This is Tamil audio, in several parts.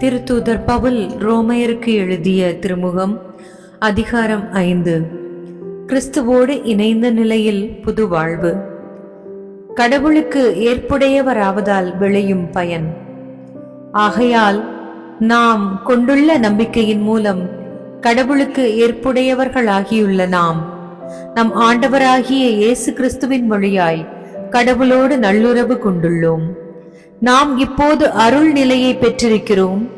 திருத்தூதர் பவுல் ரோமையருக்கு எழுதிய திருமுகம் அதிகாரம் ஐந்து. கிறிஸ்துவோடு இணைந்த நிலையில் புது வாழ்வு. கடவுளுக்கு ஏற்புடையவராவதால் விளையும் பயன். ஆகையால் நாம் கொண்டுள்ள நம்பிக்கையின் மூலம் கடவுளுக்கு ஏற்புடையவர்களாகியுள்ள நாம் நம் ஆண்டவராகிய இயேசு கிறிஸ்துவின் வழியாய் கடவுளோடு நல்லுறவு கொண்டுள்ளோம். நாம் இப்போது அருள் நிலையை பெற்றிருக்கிறோம்.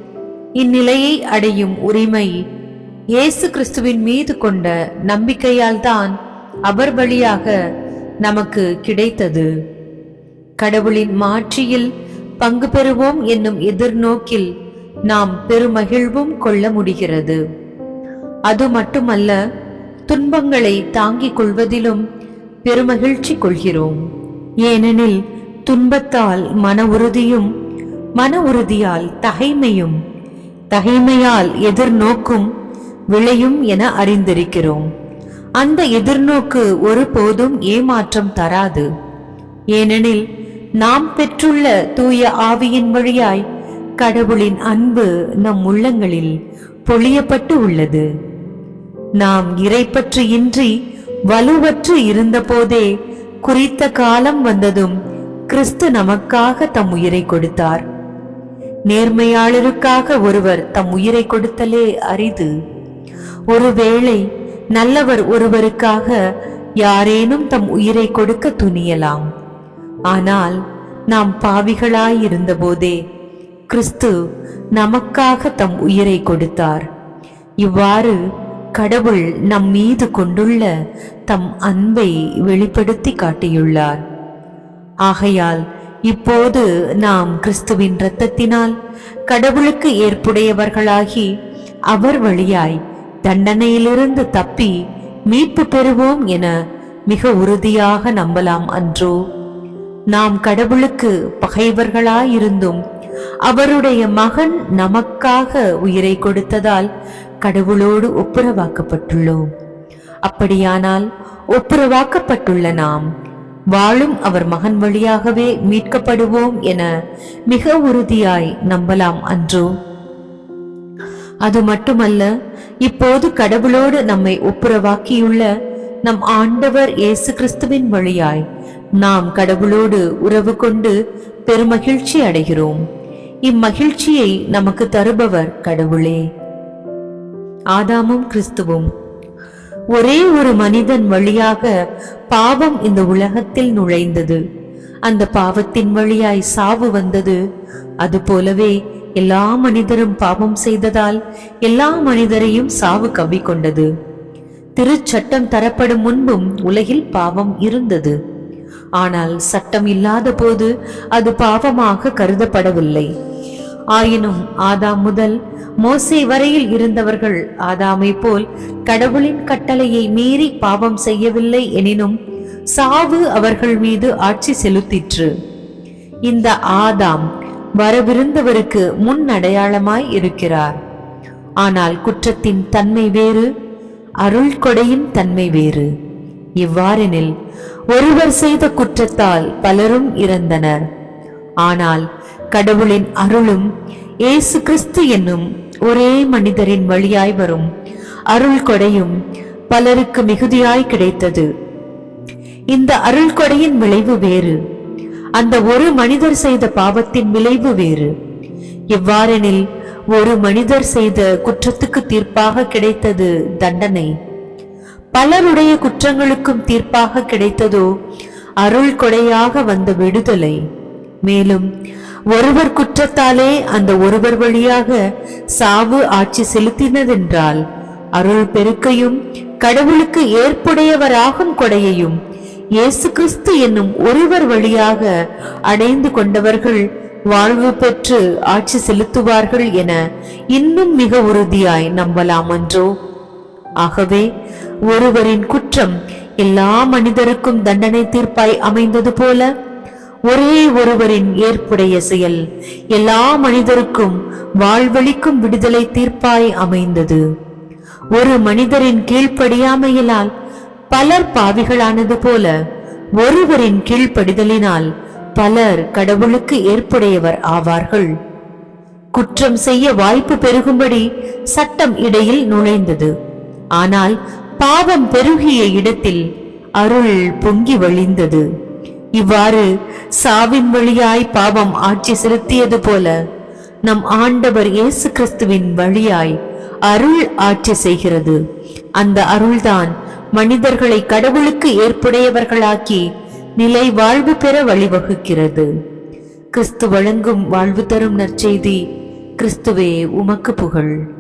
இந்நிலையை அடையும் உரிமை இயேசு கிறிஸ்துவின் மீது கொண்ட நம்பிக்கையால் தான் அவர் வழியாக நமக்கு கிடைத்தது. கடவுளின் மாற்றியில் பங்கு பெறுவோம் என்னும் எதிர்நோக்கில் நாம் பெருமகிழ்வும் கொள்ள முடிகிறது. அது மட்டுமல்ல துன்பங்களை தாங்கிக் கொள்வதிலும் பெருமகிழ்ச்சி கொள்கிறோம். ஏனெனில் துன்பத்தால் மன உறுதியும் மன உறுதியால் தகைமையும் தகைமையால் எதிர்நோக்கும் விளையும் என அறிந்திருக்கிறோம். அந்த எதிர்நோக்கு ஒருபோதும் ஏமாற்றம் தராது. ஏனெனில் நாம் பெற்றுள்ள தூய ஆவியின் வழியாய் கடவுளின் அன்பு நம் உள்ளங்களில் பொழியப்பட்டு உள்ளது. நாம் இறைப்பற்று இன்றி வலுவற்று இருந்தபோதே குறித்த காலம் வந்ததும் கிறிஸ்து நமக்காக தம் உயிரை கொடுத்தார். நேர்மையாளருக்காக ஒருவர் தம் உயிரை கொடுத்தலே அரிது. ஒருவேளை நல்லவர் ஒருவருக்காக யாரேனும் தம் உயிரை கொடுக்க துணியலாம். ஆனால் நாம் பாவிகளாயிருந்தபோதே கிறிஸ்து நமக்காக தம் உயிரை கொடுத்தார். இவ்வாறு கடவுள் நம் மீது கொண்டுள்ள தம் அன்பை வெளிப்படுத்தி காட்டியுள்ளார். ஆகையால் இப்போது நாம் கிறிஸ்துவின் இரத்தத்தினால் கடவுளுக்கு ஏற்புடையவர்களாகி அவர் வழியாய் தண்டனையிலிருந்து தப்பி மீட்பு பெறுவோம் என மிக உறுதியாக நம்பலாம் அன்றோ. நாம் கடவுளுக்கு பகைவர்களாயிருந்தும் அவருடைய மகன் நமக்காக உயிரை கொடுத்ததால் கடவுளோடு ஒப்புரவாக்கப்பட்டுள்ளோம். அப்படியானால் ஒப்புரவாக்கப்பட்டுள்ள நாம் வாழும் அவர் மகன் வழியாகவே மீட்கப்படுவோம் என மிக உறுதியாய் நம்பலாம் அன்றோ. அது மட்டுமல்ல இப்போது கடவுளோடு நம்மை ஒப்புரவாக்கியுள்ள நம் ஆண்டவர் இயேசு கிறிஸ்துவின் வழியாய் நாம் கடவுளோடு உறவு கொண்டு பெருமகிழ்ச்சி அடைகிறோம். இம்மகிழ்ச்சியை நமக்கு தருபவர் கடவுளே. ஆதாமும் கிறிஸ்துவும். ஒரே ஒரு மனிதன் வழியாக பாவம் இந்த உலகத்தில் நுழைந்தது. அந்த பாவத்தின் வழியாய் சாவு வந்தது. அது போலவே எல்லா மனிதரும் பாவம் செய்ததால் எல்லா மனிதரையும் சாவு கவ்விக்கொண்டது திருச்சட்டம் தரப்படும் முன்பும் உலகில் பாவம் இருந்தது. ஆனால் சட்டம் இல்லாத போது அது பாவமாக கருதப்படவில்லை. ஆயினும் ஆதாம் முதல் மோசே வரையில் இருந்தவர்கள் ஆதாமை போல் கடவுளின் கட்டளையை மீறி பாவம் செய்யவில்லை எனினும் சாவு அவர்கள் மீது ஆட்சி செலுத்திற்று. இந்த ஆதாம் வரவிருந்தவருக்கு முன் அடையாளமாய் இருக்கிறார். ஆனால் குற்றத்தின் தன்மை வேறு அருள் கொடையின் தன்மை வேறு. இவ்வாறெனில் ஒருவர் செய்த குற்றத்தால் பலரும் இறந்தனர். ஆனால் கடவுளின் அருளும் இயேசு கிறிஸ்து என்னும் ஒரே மனிதரின் வழியாய் வரும். அருள் கொடையும் பலருக்கு மிகுதியாய் கிடைத்தது. இந்த அருள் கொடையின் விளைவு வேறு. அந்த ஒரு மனிதர் செய்த பாவத்தின் விளைவு வேறு. எவ்வாறெனில் ஒரு மனிதர் செய்த குற்றத்துக்கு தீர்ப்பாக கிடைத்தது தண்டனை. பலருடைய குற்றங்களுக்கும் தீர்ப்பாக கிடைத்ததோ அருள் கொடையாக வந்த விடுதலை. மேலும் ஒருவர் குற்றத்தாலே அந்த ஒருவர் வழியாக சாவு ஆட்சி செலுத்தினதென்றால் அருள் பெருக்கையும் கடவுளுக்கு ஏற்புடையவராகும் கொடையையும் இயேசு கிறிஸ்து என்னும் ஒருவர் வழியாக அடைந்து கொண்டவர்கள் வாழ்வு பெற்று ஆட்சி செலுத்துவார்கள் என இன்னும் மிக உறுதியாய் நம்பலாம் என்றோ ஆகவே ஒருவரின் குற்றம் எல்லா மனிதருக்கும் தண்டனை தீர்ப்பாய் அமைந்தது போல ஒரே ஒருவரின் ஏற்புடைய செயல் எல்லா மனிதருக்கும் வாழ்வழிக்கும் விடுதலை தீர்ப்பாய் அமைந்தது. ஒரு மனிதரின் கீழ்ப்படியாமையினால் பலர் பாவிகளானது போல ஒருவரின் கீழ்ப்படிதலினால் பலர் கடவுளுக்கு ஏற்புடையவர் ஆவார்கள். குற்றம் செய்ய வாய்ப்பு பெருகும்படி சட்டம் இடையில் நுழைந்தது. ஆனால் பாவம் பெருகிய இடத்தில் அருள் பொங்கி வழிந்தது. இவ்வாறு சாவின் வழியாய் பாவம் ஆட்சி செலுத்தியது போல நம் ஆண்டவர் இயேசு கிறிஸ்துவின் வழியாய் அருள் ஆட்சி செய்கிறது. அந்த அருள்தான் மனிதர்களை கடவுளுக்கு ஏற்புடையவர்களாக்கி நிலை வாழ்வு பெற வழிவகுக்கிறது. கிறிஸ்து வழங்கும் வாழ்வு தரும் நற்செய்தி கிறிஸ்துவே உமக்கு புகழ்.